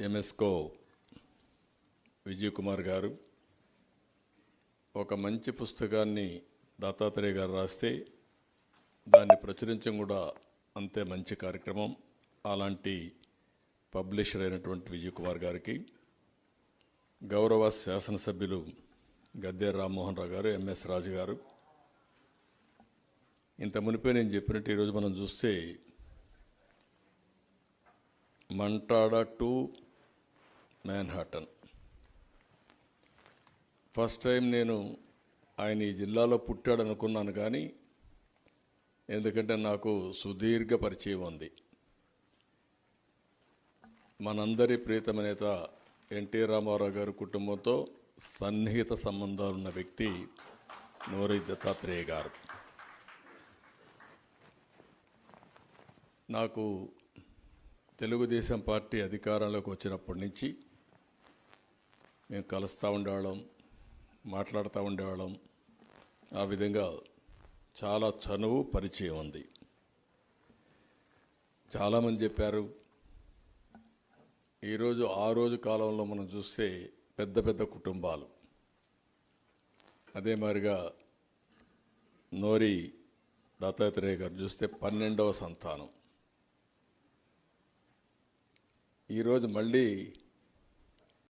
ఎంఎస్కో విజయ్ కుమార్ గారు ఒక మంచి పుస్తకాన్ని దత్తాత్రేయ గారు రాస్తే దాన్ని ప్రచురించడం కూడా అంతే మంచి కార్యక్రమం. అలాంటి పబ్లిషర్ అయినటువంటి విజయ్ కుమార్ గారికి గౌరవ శాసనసభ్యులు గద్దె రామ్మోహన్ రావు గారు ఎంఎస్ రాజు గారు. ఇంత మునిపే నేను చెప్పినట్టు ఈరోజు మనం చూస్తే Mantada to Manhattan first time నేను ఆయన ఈ జిల్లాలో పుట్టాడు అనుకున్నాను కానీ ఎందుకంటే నాకు సుదీర్ఘ పరిచయం ఉంది. మనందరి ప్రీతమ నేత ఎన్టీ రామారావు గారి కుటుంబంతో సన్నిహిత సంబంధాలున్న వ్యక్తి నోరి దత్తాత్రేయ గారు. నాకు తెలుగుదేశం పార్టీ అధికారంలోకి వచ్చినప్పటి నుంచి మేము కలుస్తూ ఉండేవాళ్ళం మాట్లాడుతూ ఉండేవాళ్ళం. ఆ విధంగా చాలా చనువు పరిచయం ఉంది. చాలామంది చెప్పారు ఈరోజు ఆ రోజు కాలంలో మనం చూస్తే పెద్ద పెద్ద కుటుంబాలు. అదే మాదిరిగా నోరి దత్తాత్రేయ గారు చూస్తే పన్నెండవ సంతానం. ఈరోజు మళ్ళీ